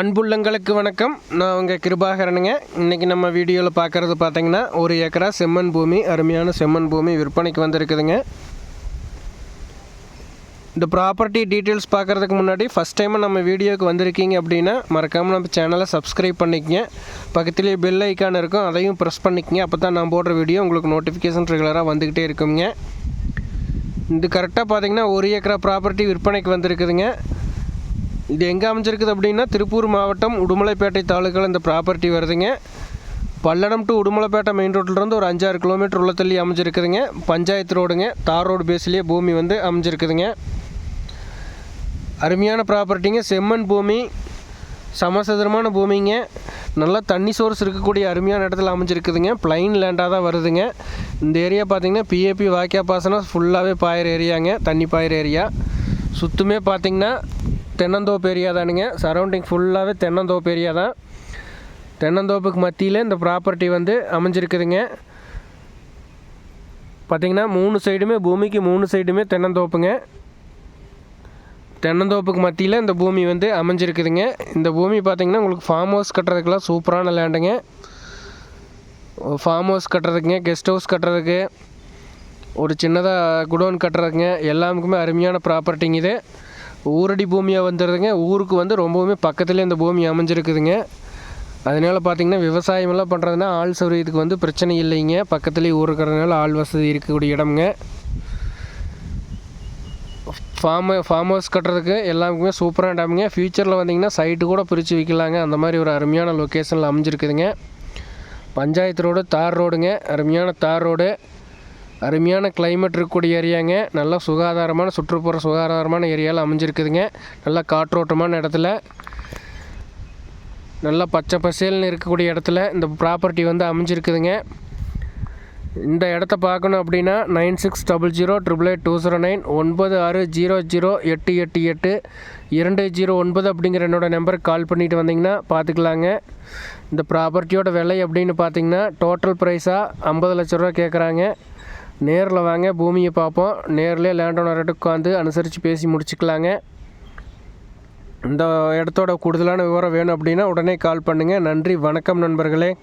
அன்புள்ளங்களுக்கு வணக்கம். நான் உங்கள் கிருபாகரனுங்க. இன்றைக்கி நம்ம வீடியோவில் பார்க்குறது பார்த்தீங்கன்னா ஒரு ஏக்கரா செம்மண் பூமி அருமையான செம்மண் பூமி விற்பனைக்கு வந்திருக்குதுங்க. இந்த ப்ராப்பர்ட்டி டீட்டெயில்ஸ் பார்க்குறதுக்கு முன்னாடி ஃபஸ்ட் டைம் நம்ம வீடியோவுக்கு வந்திருக்கீங்க அப்படின்னா மறக்காமல் நம்ம சேனலை சப்ஸ்கிரைப் பண்ணிக்கங்க. பக்கத்துலேயே பெல் ஐக்கான் இருக்கும் அதையும் ப்ரெஸ் பண்ணிக்கங்க. அப்போ தான் நான் போடுற வீடியோ உங்களுக்கு நோட்டிஃபிகேஷன் ரெகுலராக வந்துக்கிட்டே இருக்குங்க. இது கரெக்டாக பார்த்தீங்கன்னா ஒரு ஏக்கரா ப்ராப்பர்ட்டி விற்பனைக்கு வந்திருக்குதுங்க. இது எங்கே அமைஞ்சிருக்குது அப்படின்னா திருப்பூர் மாவட்டம் உடுமலைப்பேட்டை தாலுக்காவில் இந்த ப்ராப்பர்ட்டி வருதுங்க. பல்லடம் டு உடுமலைப்பேட்டை மெயின் ரோட்டிலிருந்து ஒரு அஞ்சாறு கிலோமீட்டர் உள்ள தள்ளி அமைஞ்சிருக்குதுங்க. பஞ்சாயத்து ரோடுங்க தார் ரோடு பேஸ்லேயே பூமி வந்து அமைஞ்சிருக்குதுங்க. அருமையான ப்ராப்பர்ட்டிங்க செம்மண் பூமி சமசதுரமான பூமிங்க. நல்லா தண்ணி சோர்ஸ் இருக்கக்கூடிய அருமையான இடத்துல அமைஞ்சிருக்குதுங்க. பிளைன் லேண்டாக தான் வருதுங்க. இந்த ஏரியா பார்த்தீங்கன்னா பிஏபி வாக்கியா பாசனம் ஃபுல்லாகவே பாயிற ஏரியாங்க தண்ணி பாயிற ஏரியா சுற்றுமே பார்த்திங்கன்னா தென்னந்தோப்பு ஏரியா தானுங்க. சரௌண்டிங் ஃபுல்லாகவே தென்னந்தோப்பு ஏரியா தான். தென்னந்தோப்புக்கு மத்தியில் இந்த ப்ராப்பர்ட்டி வந்து அமைஞ்சிருக்குதுங்க. பார்த்திங்கன்னா மூணு சைடுமே பூமிக்கு மூணு சைடுமே தென்னந்தோப்புங்க. தென்னந்தோப்புக்கு மத்தியில் இந்த பூமி வந்து அமைஞ்சிருக்குதுங்க. இந்த பூமி பார்த்திங்கன்னா உங்களுக்கு ஃபார்ம் ஹவுஸ் கட்டுறதுக்கெலாம் சூப்பரான லேண்டுங்க ஃபார்ம் ஹவுஸ் கட்டுறதுக்குங்க கெஸ்ட் ஹவுஸ் கட்டுறதுக்கு ஒரு சின்னதாக குடோன் கட்டுறதுங்க எல்லாமுக்குமே அருமையான ப்ராப்பர்ட்டிங்க இது. ஊரடி பூமியாக வந்துடுதுங்க ஊருக்கு வந்து ரொம்பவுமே பக்கத்துலேயே இந்த பூமி அமைஞ்சிருக்குதுங்க. அதனால் பார்த்திங்கன்னா விவசாயமெல்லாம் பண்ணுறதுனா ஆள் சௌரியத்துக்கு வந்து பிரச்சனை இல்லைங்க. பக்கத்துலேயே ஊர் இருக்கிறதுனால ஆள் வசதி இருக்கக்கூடிய இடம்ங்க. ஃபார்ம் ஃபார்ம் ஹவுஸ் கட்டுறதுக்கு எல்லாருக்குமே சூப்பரான இடம்ங்க. ஃப்யூச்சரில் வந்தீங்கன்னா சைட்டு கூட பிரித்து விற்கலாங்க அந்த மாதிரி ஒரு அருமையான லொக்கேஷனில் அமைஞ்சிருக்குதுங்க. பஞ்சாயத்து ரோடு தார் ரோடுங்க அருமையான தார் ரோடு அருமையான கிளைமேட் இருக்கக்கூடிய ஏரியாங்க நல்லா சுகாதாரமான சுற்றுப்புற சுகாதாரமான ஏரியாவில் அமைஞ்சிருக்குதுங்க. நல்லா காற்றோட்டமான இடத்துல. நல்லா பச்சை பசேல்னு இருக்கக்கூடிய இடத்துல இந்த ப்ராப்பர்ட்டி வந்து அமைஞ்சிருக்குதுங்க. இந்த இடத்த பார்க்கணும் அப்படின்னா nine six double zero triple eight two zero nine ஒன்பது ஆறு ஜீரோ ஜீரோ எட்டு எட்டு எட்டு. இரண்டு ஜீரோ ஒன்பது அப்படிங்கிற என்னோடய நம்பருக்கு கால் பண்ணிட்டு வந்தீங்கன்னா பார்த்துக்கலாங்க. இந்த ப்ராப்பர்ட்டியோட விலை அப்படின்னு பார்த்தீங்கன்னா டோட்டல் ப்ரைஸாக ஐம்பது லட்ச ரூபா கேட்குறாங்க நேரில் வாங்க பூமியை பார்ப்போம் நேர்லேயே லேண்ட் ஓனர்கிட்ட உட்காந்து அனுசரித்து பேசி முடிச்சுக்கலாங்க. இந்த இடத்தோட கூடுதலான விவரம் வேணும் அப்படின்னா உடனே கால் பண்ணுங்கள் நன்றி வணக்கம் நண்பர்களே.